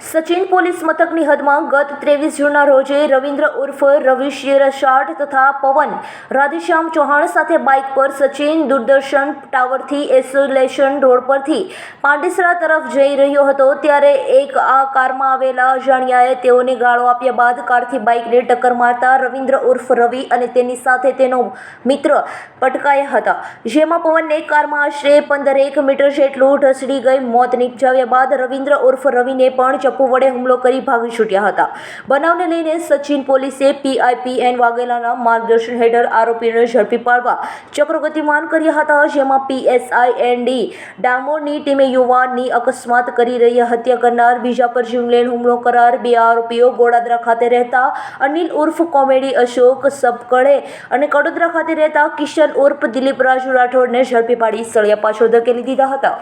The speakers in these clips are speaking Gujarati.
સચિન પોલીસ મથકની હદમાં ગત ત્રેવીસ જૂનના રોજે રવિન્દ્ર ઉર્ફ રવિ શિરસાટ તથા પવન રાધેશ્યામ ચૌહાણ સાથે બાઇક પર સચિન દૂરદર્શન ટાવરથી એસોલેશન રોડ પરથી પાંડેસરા તરફ જઈ રહ્યો હતો ત્યારે એક આ કારમાં આવેલા અજાણ્યાએ તેઓને ગાળો આપ્યા બાદ કારથી બાઇકને ટક્કર મારતા રવિન્દ્ર ઉર્ફ રવિ અને તેની સાથે તેનો મિત્ર પટકાયા હતા. જેમાં પવનને કારમાં આશરે પંદરેક મીટર જેટલું ઢસડી ગઈ, મોત નિપજાવ્યા બાદ રવિન્દ્ર ઉર્ફ રવિને પણ ચપ્પુ વડે હુમલો કરી ભાગી છૂટ્યા હતા. બનાવને લઈને સચિન પોલીસે પીઆઈપીએન વાઘેલાના માર્ગદર્શન હેઠળ આરોપીને ઝડપી પાડવા ચક્રો ગતિમાન કર્યા હતા, જેમાં પીએસઆઈ એન ડી ડામોરની ટીમે યુવાનની અકસ્માત કરી રહી હત્યા કરનાર બીજા પર જીવલેણ હુમલો કરાર, બે આરોપીઓ ગોડાદરા ખાતે રહેતા અનિલ ઉર્ફ, કોમેડી અશોક, સબકળે અને કડોદરા ખાતે રહેતા કિશન ઉર્ફ દિલીપ રાજુ રાઠોડને ઝડપી પાડી સળિયા પાછળ ધકેલી દીધા હતા.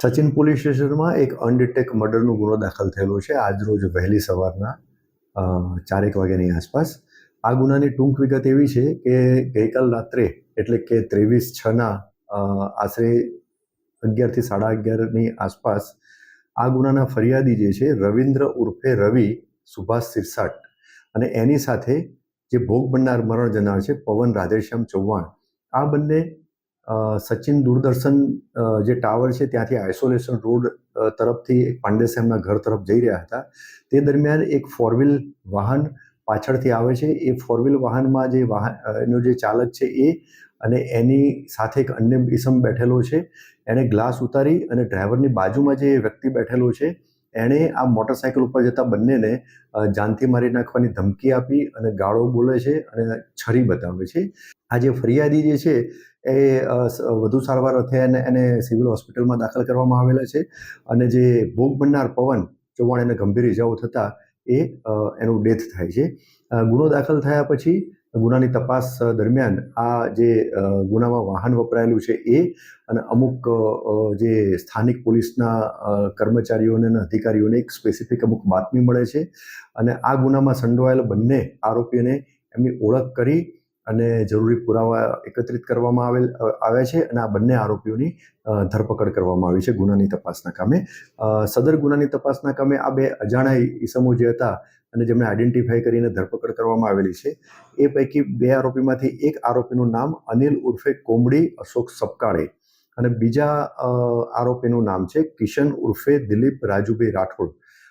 સચિન પોલીસ સ્ટેશનમાં એક અનડિટેક મર્ડરનો ગુનો દાખલ થયેલો છે. આજરોજ વહેલી સવારના ચારેક વાગ્યાની આસપાસ. આ ગુનાની ટૂંક વિગત એવી છે કે ગઈકાલ રાત્રે, એટલે કે ત્રેવીસ છના આશરે અગિયારથી સાડા અગિયારની આસપાસ, આ ગુનાના ફરિયાદી જે છે, રવિન્દ્ર ઉર્ફે રવિ, સુભાષ સિરસાટ અને એની સાથે જે ભોગ બનનાર મરણ જનાર છે, પવન રાધેશ્યામ ચૌહાણ, આ બંને સચિન દૂરદર્શન જે ટાવર છે ત્યાંથી આઇસોલેશન રોડ તરફથી એક પાંડેસેમના ઘર તરફ જઈ રહ્યા હતા. તે દરમિયાન એક ફોર વાહન પાછળથી આવે છે. એ ફોર વાહનમાં જે વાહન એનો જે ચાલક છે એ અને એની સાથે એક અન્ય ઇસમ બેઠેલો છે. એણે ગ્લાસ ઉતારી અને ડ્રાઈવરની બાજુમાં જે વ્યક્તિ બેઠેલો છે, એણે આ મોટરસાયકલ ઉપર જતા બંનેને જાનથી મારી નાખવાની ધમકી આપી અને ગાળો બોલે છે અને છરી બતાવે છે. આ જે ફરિયાદી જે છે, એ વધુ સારવાર અર્થે એને સિવિલ હોસ્પિટલમાં દાખલ કરવામાં આવેલા છે. અને જે ભોગ બનનાર પવન ચૌહાણ એને ગંભીર ઇજાઓ થતાં એ એનું ડેથ થાય છે. ગુનો દાખલ થયા પછી, ગુનાની તપાસ દરમિયાન આ જે ગુનામાં વાહન વપરાયેલું છે એ અને અમુક જે સ્થાનિક પોલીસના કર્મચારીઓને અને અધિકારીઓને એક સ્પેસિફિક અમુક બાતમી મળે છે. અને આ ગુનામાં સંડોવાયેલ બંને આરોપીઓને એમની ઓળખ કરી અને જરૂરી પુરાવા એકત્રિત કરવામાં આવેલ આવ્યા છે અને આ બંને આરોપીઓની ધરપકડ કરવામાં આવી છે ગુનાની તપાસના કામે. સદર ગુનાની તપાસના કામે આ બે અજાણા ઈસમો જે હતા અને જેમણે આઈડેન્ટિફાઈ કરીને ધરપકડ કરવામાં આવેલી છે, એ પૈકી બે આરોપીમાંથી એક આરોપીનું નામ અનિલ ઉર્ફે કોમડી અશોક સપકાળે અને બીજા આરોપીનું નામ છે કિશન ઉર્ફે દિલીપ રાજુભાઈ રાઠોડ.